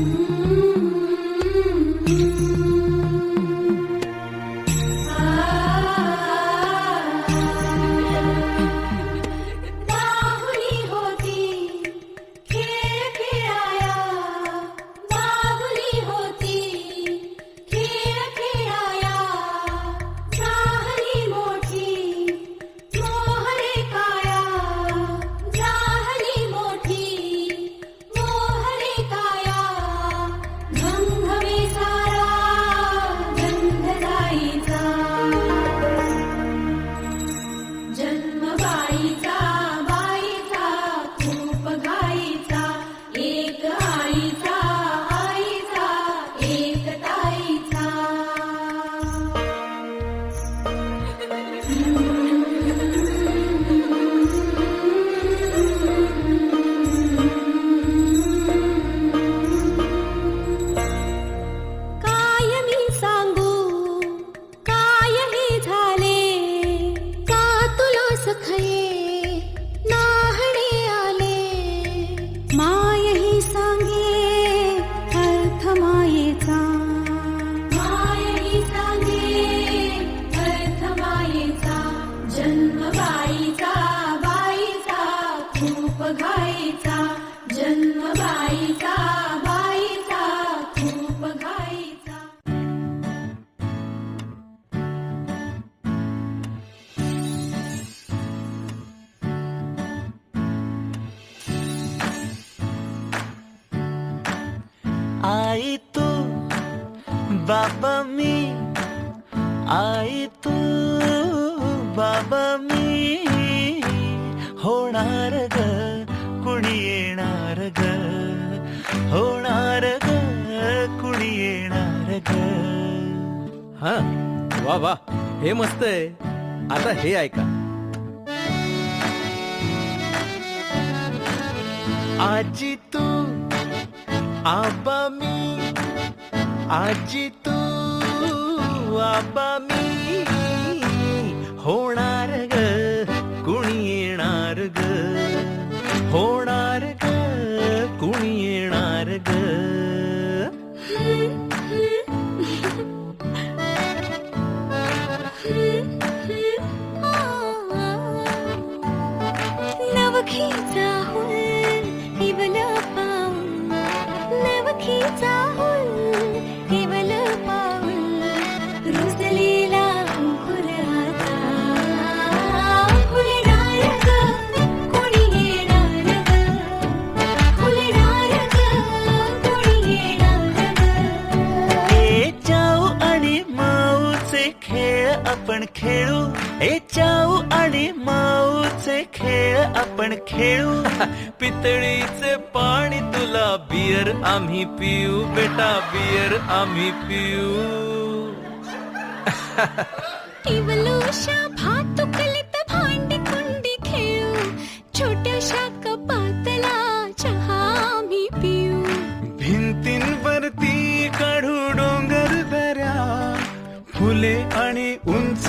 Mm-hmm. खूप घाईचा जन्म बाईचा बाईचा खूप घाईचा आई तू बाबा मी. आई तू बाबा मी. हा वा वा. हे मस्त आहे. आता हे ऐका. आजी तू आबा मी. आजी तू आबा मी. नवखीचा हुल केवल पाऊल नवखीचा हुल केवल पाऊल रुजलेला अंकुर आता फुलणार ग कोणी येणार ग फुलणार ग कोणी येणार ग ए आणि माऊचे खेळ आपण खेळ खेळ आपण खेळू. पितळीचे पाणी तुला बियर आम्ही पिऊ. बेटा बियर आम्ही पिऊ. केवलोशा भातुकलीत भांडी कुंडी खेळू. छोट्याशा कपातला चहा आम्ही पिऊ. भिंतींवरती काढू डोंगर दऱ्या. फुले आणि उंच